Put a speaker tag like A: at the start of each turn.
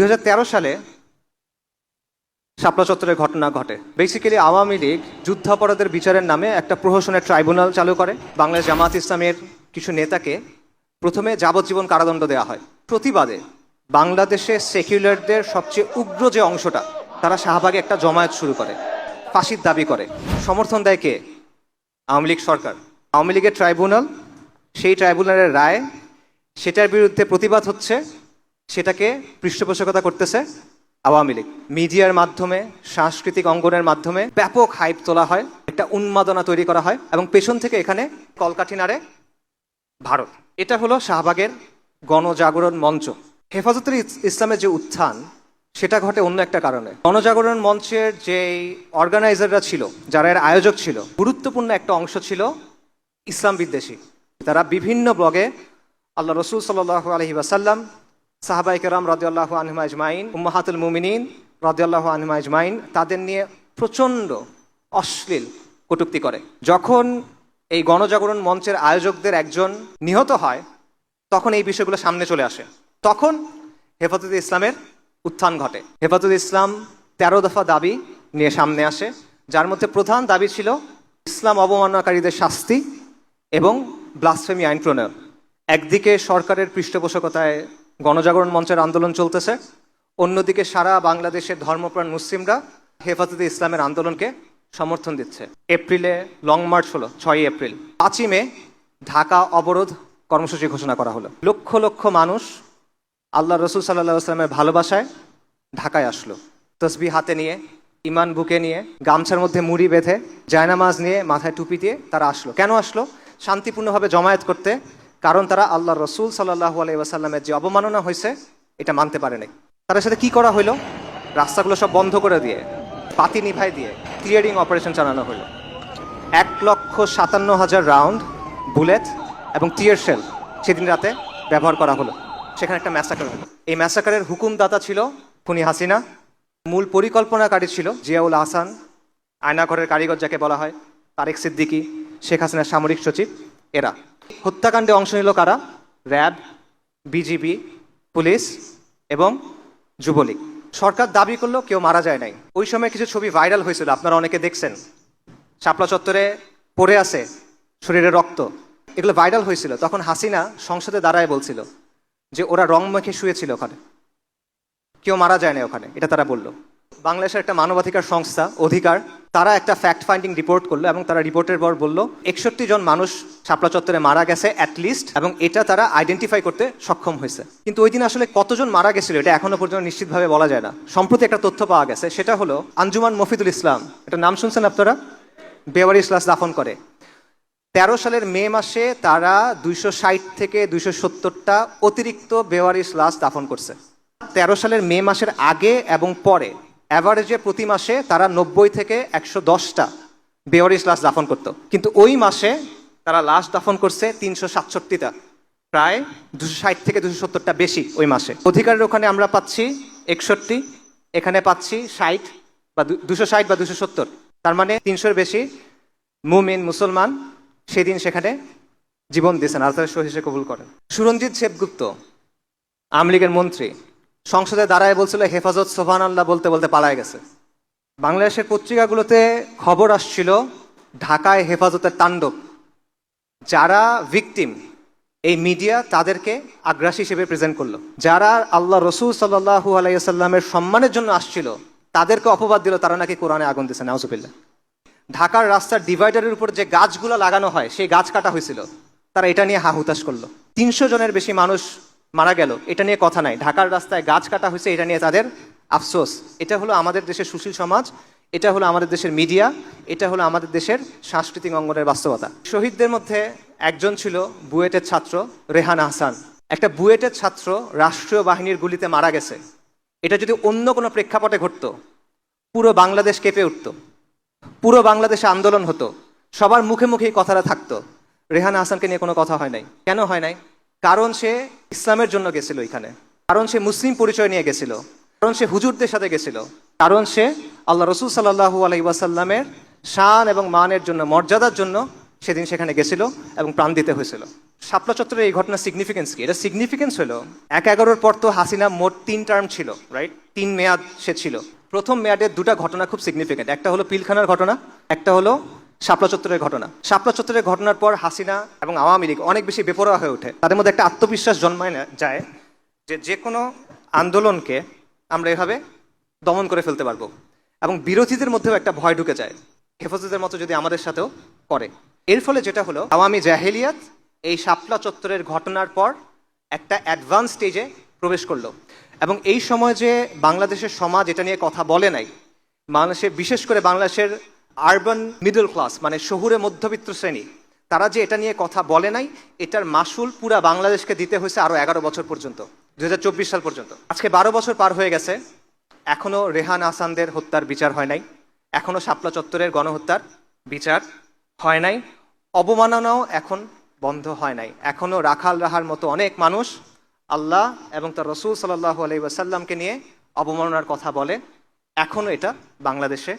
A: দুই হাজার তেরো সালে শাপলা চত্বরের ঘটনা ঘটে। বেসিক্যালি আওয়ামী লীগ যুদ্ধাপরাধের বিচারের নামে একটা প্রহসনের ট্রাইব্যুনাল চালু করে। বাংলাদেশ জামাত ইসলামের কিছু নেতাকে প্রথমে যাবজ্জীবন কারাদণ্ড দেওয়া হয়। প্রতিবাদে বাংলাদেশে সেকুলারদের সবচেয়ে উগ্র যে অংশটা, তারা শাহবাগে একটা জমায়েত শুরু করে, ফাঁসির দাবি করে। সমর্থন দেয় কে? আওয়ামী লীগ সরকার। আওয়ামী লীগের ট্রাইব্যুনাল, সেই ট্রাইব্যুনালের রায়, সেটার বিরুদ্ধে প্রতিবাদ হচ্ছে সেটাকে পৃষ্ঠপোষকতা করতেছে আওয়ামী লীগ। মিডিয়ার মাধ্যমে, সাংস্কৃতিক অঙ্গনের মাধ্যমে ব্যাপক হাইপ তোলা হয়, একটা উন্মাদনা তৈরি করা হয় এবং পেছন থেকে এখানে কলকাঠি নাড়ে ভারত। এটা হলো শাহবাগের গণজাগরণ মঞ্চ। হেফাজতের ইসলামের যে উত্থান, সেটা ঘটে অন্য একটা কারণে। গণজাগরণ মঞ্চের যে অর্গানাইজাররা ছিল, যারা এর আয়োজক ছিল, গুরুত্বপূর্ণ একটা অংশ ছিল ইসলাম বিদ্বেষী। তারা বিভিন্ন ব্লগে আল্লাহ রসুল সাল্লাহ আলহি ওয়াসাল্লাম সাহাবাই কেরাম রাদিয়াল্লাহু আনহুমা আজমাইন, উম্মাহাতুল মুমিনিন রাদিয়াল্লাহু আনহুমা আজমাইন, তাদের নিয়ে প্রচণ্ড অশ্লীল কটূক্তি করে। যখন এই গণজাগরণ মঞ্চের আয়োজকদের একজন নিহত হয়, তখন এই বিষয়গুলো সামনে চলে আসে। তখন হেফাজত ইসলামের উত্থান ঘটে। হেফাজত ইসলাম তেরো দফা দাবি নিয়ে সামনে আসে, যার মধ্যে প্রধান দাবি ছিল ইসলাম অবমাননাকারীদের শাস্তি এবং ব্লাসফেমি আইন প্রণয়ন। একদিকে সরকারের পৃষ্ঠপোষকতায় গণজাগরণ মঞ্চের আন্দোলন চলতেছে। অন্যদিকে সারা বাংলাদেশের ধর্মপ্রাণ মুসলিমরা হেফাজতে ইসলামের আন্দোলনকে সমর্থন দিচ্ছে। এপ্রিলে, লং মার্চ হলো, ছয়ই এপ্রিল। পাঁচই মে, ঢাকা অবরোধ কর্মসূচি ঘোষণা করা হলো। লক্ষ লক্ষ মানুষ আল্লাহ রসুল সাল্লাহ আসলামের ভালোবাসায় ঢাকায় আসলো। তসবি হাতে নিয়ে ইমান বুকে নিয়ে, গামছার মধ্যে মুড়ি বেঁধে, জায়নামাজ নিয়ে মাথায় টুপি দিয়ে তারা আসলো। কেন আসলো? শান্তিপূর্ণভাবে জমায়েত করতে কারণ তারা আল্লাহ রসুল সাল্লাহ আলাইসাল্লামের যে অবমাননা হয়েছে, এটা মানতে পারেনি তাদের সাথে কি করা হলো রাস্তাগুলো সব বন্ধ করে দিয়ে পাতি নিভাই দিয়ে ক্লিয়ারিং অপারেশন চালানো হলো এক লক্ষ সাতান্ন হাজার রাউন্ড বুলেট এবং টিয়ার শেল সেদিন রাতে ব্যবহার করা হলো। সেখানে একটা ম্যাসাকার হলো। এই ম্যাসাকারের হুকুমদাতা ছিল খুনি হাসিনা। মূল পরিকল্পনাকারী ছিল জিয়াউল আহসান আয়নাঘরের কারিগর যাকে বলা হয় তারেক সিদ্দিকী, শেখ হাসিনার সামরিক সচিব, এরা। হত্যাকাণ্ডে অংশ নিল কারা? র্যাব বিজিবি পুলিশ এবং যুবলীগ। সরকার দাবি করল কেউ মারা যায় নাই। ওই সময় কিছু ছবি ভাইরাল হয়েছিল, আপনারা অনেকে দেখছেন। শাপলা চত্বরে পড়ে আছে শরীরে রক্ত। এগুলো ভাইরাল হয়েছিল। তখন হাসিনা সংসদে দাঁড়ায় বলছিল যে, ওরা রং মেখে শুয়েছিল ওখানে। কেউ মারা যায় না ওখানে, এটা তারা বলল। বাংলাদেশের একটা মানবাধিকার সংস্থা, অধিকার, তারা একটা ফ্যাক্ট ফাইন্ডিং রিপোর্ট করল এবং তারা রিপোর্টের পর বলল, একষট্টি জন মানুষ শাপলা চত্বরে মারা গেছে অ্যাটলিস্ট এবং এটা তারা আইডেন্টিফাই করতে সক্ষম হয়েছে। কিন্তু ওই দিন আসলে কতজন মারা গেছিল এটা এখনও পর্যন্ত নিশ্চিতভাবে বলা যায় না। সম্প্রতি একটা তথ্য পাওয়া গেছে, সেটা হলো আঞ্জুমান মফিদুল ইসলাম। এটা নাম শুনছেন আপনারা? বেওয়ারি ইসলাস দাফন করে। তেরো সালের মে মাসে তারা দুইশো ষাট থেকে দুইশো সত্তরটা অতিরিক্ত বেওয়ারিশ লাশ দাফন করছে। তেরো সালের মে মাসের আগে এবং পরে অ্যাভারেজে প্রতি মাসে তারা নব্বই থেকে একশো দশটা বেওয়ারিশ লাশ দাফন করতো। কিন্তু ওই মাসে তারা লাশ দাফন করছে তিনশো সাতষট্টিটা। প্রায় দুশো ষাট থেকে দুশো সত্তরটা বেশি ওই মাসে। অধিকারের ওখানে আমরা পাচ্ছি একষট্টি, এখানে পাচ্ছি ষাট বা দুশো ষাট বা দুশো সত্তর। তার মানে তিনশোর বেশি মুমিন, মুসলমান সেদিন সেখানে জীবন দিয়েছেন। তাদের সহিসে কবুল করেন। সুরঞ্জিত সেবগুপ্ত আওয়ামী লীগের মন্ত্রী। সংসদে দাঁড়ায় বলছিল, হেফাজত সোহান আল্লাহ বলতে বলতে পালায় গেছে। বাংলাদেশের পত্রিকাগুলোতে খবর আসছিল, ঢাকায় হেফাজতের তাণ্ডব। যারা ভিকটিম, এই মিডিয়া তাদেরকে আগ্রাসী হিসেবে প্রেজেন্ট করল। যারা আল্লাহ রসুল সাল্লাহু আলাইসাল্লামের সম্মানের জন্য আসছিল, তাদেরকে অপবাদ দিল, তারা নাকি কোরআনে আগুন দিছে, নাউজুবিল্লাহ। ঢাকার রাস্তার ডিভাইডারের উপর যে গাছগুলো লাগানো হয়, সেই গাছ কাটা হয়েছিল। তারা এটা নিয়ে হা হুতাশ করল। তিনশো জনের বেশি মানুষ মারা গেল, এটা নিয়ে কথা নাই। ঢাকার রাস্তায় গাছ কাটা হয়েছে, এটা নিয়ে তাদের আফসোস। এটা হলো আমাদের দেশের সুশীল সমাজ, এটা হলো আমাদের দেশের মিডিয়া, এটা হলো আমাদের দেশের সাংস্কৃতিক অঙ্গনের বাস্তবতা। শহীদদের মধ্যে একজন ছিল বুয়েটের ছাত্র রেহান আহসান। একটা বুয়েটের ছাত্র রাষ্ট্রীয় বাহিনীর গুলিতে মারা গেছে। এটা যদি অন্য কোনো প্রেক্ষাপটে ঘটতো, পুরো বাংলাদেশ কেঁপে উঠতো। পুরো বাংলাদেশে আন্দোলন হতো। সবার মুখে মুখেই কথাটা থাকতো। রেহান হাসানকে নিয়ে কোনো কথা হয় নাই। কেন হয় নাই? কারণ সে ইসলামের জন্য গেছিল এখানে। কারণ সে মুসলিম পরিচয় নিয়ে গেছিল। কারণ সে হুজুরদের সাথে গেছিল। কারণ সে আল্লাহ রসুল সাল্লাহু আলাই ওয়াসাল্লামের শান এবং মানের জন্য, মর্যাদার জন্য সেদিন সেখানে গেছিল এবং প্রাণ দিতে হয়েছিল। শাপলা চত্বরের এই ঘটনার সিগনিফিকেন্স কি? এটা সিগনিফিকেন্স হলো, এক এগারোর পর তো হাসিনা মোট তিন টার্ম ছিল রাইট তিন মেয়াদ সে ছিল। প্রথম মেয়াদের দুটা ঘটনা খুব সিগনিফিকেন্ট একটা হলো পিলখানার ঘটনা, একটা হলো শাপলা চত্বরের ঘটনা। শাপলা চত্বরের ঘটনার পর হাসিনা এবং আওয়ামী লীগ অনেক বেশি বেপরোয়া হয়ে ওঠে। তাদের মধ্যে একটা আত্মবিশ্বাস জন্মায় না, যায় যে যে কোনো আন্দোলনকে আমরা এভাবে দমন করে ফেলতে পারব এবং বিরোধীদের মধ্যেও একটা ভয় ঢুকে যায়। হেফাজতের মতো যদি আমাদের সাথেও করে। এর ফলে যেটা হলো, আওয়ামী জাহেলিয়াত এই শাপলা চত্বরের ঘটনার পর একটা অ্যাডভান্স স্টেজে প্রবেশ করল। এবং এই সময় যে বাংলাদেশের সমাজ এটা নিয়ে কথা বলে নাই বাংলাদেশে বিশেষ করে বাংলাদেশের আরবান মিডল ক্লাস মানে শহুরে মধ্যবিত্ত শ্রেণি, তারা যে এটা নিয়ে কথা বলে নাই, এটার মাসুল পুরা বাংলাদেশকে দিতে হয়েছে আরও এগারো বছর পর্যন্ত দু হাজার চব্বিশ সাল পর্যন্ত। আজকে বারো বছর পার হয়ে গেছে, এখনও রেহান আসানদের হত্যার বিচার হয় নাই, এখনও শাপলা চত্বরের গণহত্যার বিচার হয় নাই, অবমাননাও এখন বন্ধ হয় নাই, এখনও রাখাল রাহার মতো অনেক মানুষ আল্লাহ এবং তার রসুল সাল্লাহ আলাই ওয়াসাল্লামকে নিয়ে অবমাননার কথা বলে, এখনও এটা বাংলাদেশে